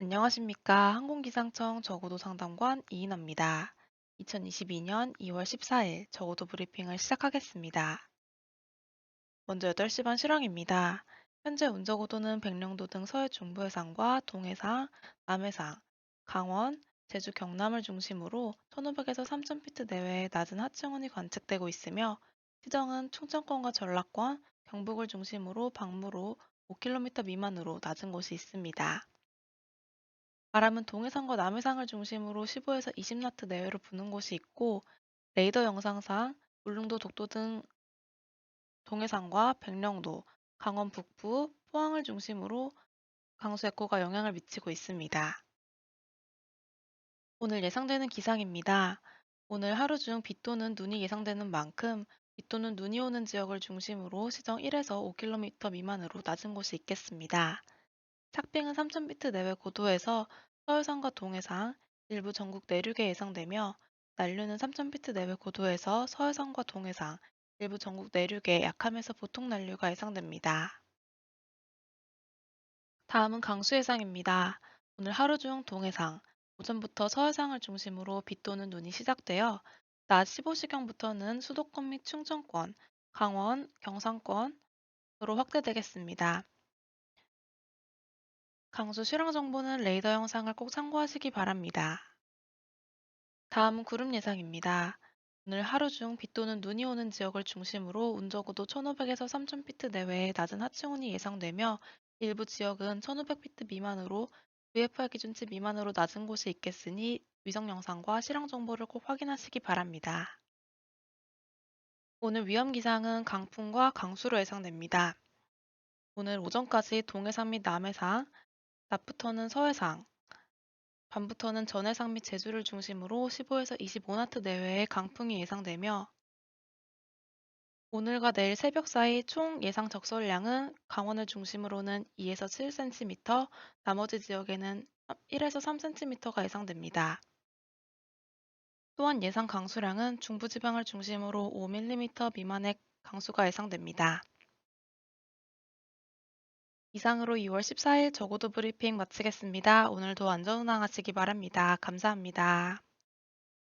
안녕하십니까. 항공기상청 저고도 상담관 이인아입니다. 2022년 2월 14일 저고도 브리핑을 시작하겠습니다. 먼저 8시 반 실황입니다. 현재 운저고도는 백령도 등 서해 중부 해상과 동해상, 남해상, 강원, 제주 경남을 중심으로 1,500에서 3,000피트 내외의 낮은 하층원이 관측되고 있으며 시정은 충청권과 전라권, 경북을 중심으로 방무로 5km 미만으로 낮은 곳이 있습니다. 바람은 동해상과 남해상을 중심으로 15에서 20나트 내외로 부는 곳이 있고 레이더 영상상 울릉도, 독도 등 동해상과 백령도, 강원 북부, 포항을 중심으로 강수 에코가 영향을 미치고 있습니다. 오늘 예상되는 기상입니다. 오늘 하루 중 비 또는 눈이 예상되는 만큼 비 또는 눈이 오는 지역을 중심으로 시정 1에서 5km 미만으로 낮은 곳이 있겠습니다. 착빙은 3,000피트 내외 고도에서 서해상과 동해상, 일부 전국 내륙에 예상되며 난류는 3,000피트 내외 고도에서 서해상과 동해상, 일부 전국 내륙에 약함에서 보통 난류가 예상됩니다. 다음은 강수 예상입니다. 오늘 하루 중 동해상, 오전부터 서해상을 중심으로 비 또는 눈이 시작되어 낮 15시경부터는 수도권 및 충청권, 강원, 경상권으로 확대되겠습니다. 강수 실황 정보는 레이더 영상을 꼭 참고하시기 바랍니다. 다음은 구름 예상입니다. 오늘 하루 중 비 또는 눈이 오는 지역을 중심으로 운저고도 1500에서 3000피트 내외의 낮은 하층온이 예상되며 일부 지역은 1500피트 미만으로 VFR 기준치 미만으로 낮은 곳이 있겠으니 위성 영상과 실황 정보를 꼭 확인하시기 바랍니다. 오늘 위험 기상은 강풍과 강수로 예상됩니다. 오늘 오전까지 동해상 및 남해상, 낮부터는 서해상, 밤부터는 전해상 및 제주를 중심으로 15에서 25나트 내외의 강풍이 예상되며 오늘과 내일 새벽 사이 총 예상 적설량은 강원을 중심으로는 2에서 7cm, 나머지 지역에는 1에서 3cm가 예상됩니다. 또한 예상 강수량은 중부지방을 중심으로 5mm 미만의 강수가 예상됩니다. 이상으로 2월 14일 저고도 브리핑 마치겠습니다. 오늘도 안전운항하시기 바랍니다. 감사합니다.